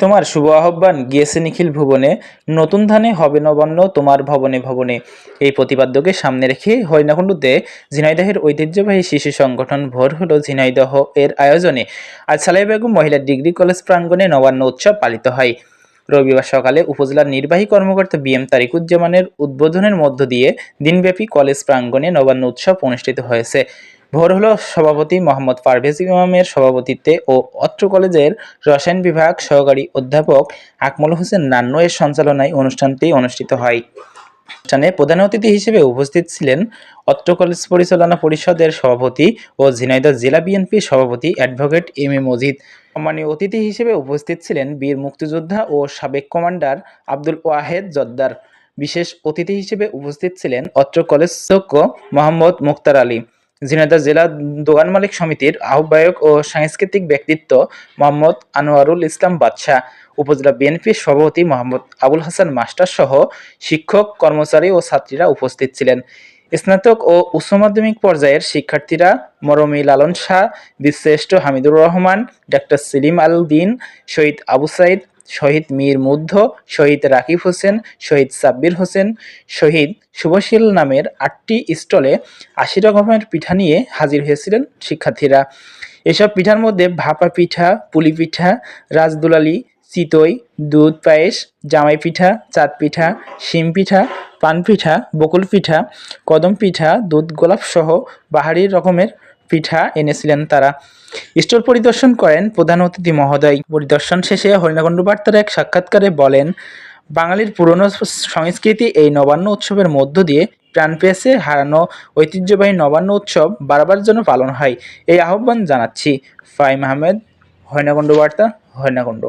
তোমার শুভ আহ্বান গিয়েছে নিখিল ভুবনে। নতুন ধানে হবে নবান্ন, তোমার ভবনে ভবনে। এই প্রতিপাদ্যকে সামনে রেখে হরিণাকুণ্ডুতে ঝিনাইদহের ঐতিহ্যবাহী শিশু সংগঠন ভোর হলো ঝিনাইদহ এর আয়োজনে। আজ সালাই বেগম মহিলা ডিগ্রি কলেজ প্রাঙ্গণে নবান্ন উৎসব পালিত হয়। রবিবার সকালে উপজেলার নির্বাহী কর্মকর্তা বি এম তারিকুজ্জামানের উদ্বোধনের মধ্য দিয়ে দিনব্যাপী কলেজ প্রাঙ্গণে নবান্ন উৎসব অনুষ্ঠিত হয়েছে। ভোর হলো সভাপতি মোহাম্মদ পারভেজ ইমামের সভাপতিত্বে ও অত্র কলেজের রসায়ন বিভাগ সহকারী অধ্যাপক আকমল হোসেন নান্নু এর সঞ্চালনায় অনুষ্ঠানটি অনুষ্ঠিত হয়। অনুষ্ঠানে প্রধান অতিথি হিসেবে উপস্থিত ছিলেন অত্র কলেজ পরিচালনা পরিষদের সভাপতি ও ঝিনাইদহ জেলা বিএনপির সভাপতি অ্যাডভোকেট এম এ মজিদ। সম্মানীয় অতিথি হিসেবে উপস্থিত ছিলেন বীর মুক্তিযোদ্ধা ও সাবেক কমান্ডার আব্দুল ওয়াহেদ জদ্দার। বিশেষ অতিথি হিসেবে উপস্থিত ছিলেন অত্র কলেজ মোহাম্মদ মুক্তার আলী। ঝিনাইদহ জেলা দোকান মালিক সমিতির আহ্বায়ক ও সাংস্কৃতিক ব্যক্তিত্ব মোহাম্মদ আনোয়ারুল ইসলাম বাদশাহ, উপজেলা বিএনপির সভাপতি মোহাম্মদ আবুল হাসান মাস্টার সহ শিক্ষক, কর্মচারী ও ছাত্রীরা উপস্থিত ছিলেন। স্নাতক ও উচ্চ মাধ্যমিক পর্যায়ের শিক্ষার্থীরা মরমি লালন শাহ বীরশ্রেষ্ঠ হামিদুর রহমান, ডাক্তার সেলিম আল দিন শহীদ আবু সাইদ শহীদ মীর মুগ্ধ, শহীদ রাকিব হোসেন, শহীদ সাব্বির হোসেন, শহীদ শুভশীল নামের আটটি স্টলে আশি রকমের পিঠা নিয়ে হাজির হয়েছিলেন শিক্ষার্থীরা। এসব পিঠার মধ্যে ভাপা পিঠা, পুলি পিঠা, রাজদুলালি, চিতই, দুধ পায়েস, জামাই পিঠা চাঁদ পিঠা, শিম পিঠা, পান পিঠা, বকুল পিঠা, কদম পিঠা, দুধ গোলাপ সহ বাহারি রকমের পিঠা এনেছিলেন তারা। স্টল পরিদর্শন করেন প্রধান অতিথি মহোদয়। পরিদর্শন শেষে হরিণাকুণ্ড বার্তার এক সাক্ষাৎকারে বলেন, বাঙালির পুরনো সংস্কৃতি এই নবান্ন উৎসবের মধ্য দিয়ে প্রাণ পেয়েছে, হারানো ঐতিহ্যবাহী নবান্ন উৎসব বারবার যেন পালন হয়। এই আহ্বান জানাচ্ছি। ফাইম আহমেদ, হরিণাকুণ্ড বার্তা, হরিণাকুণ্ড।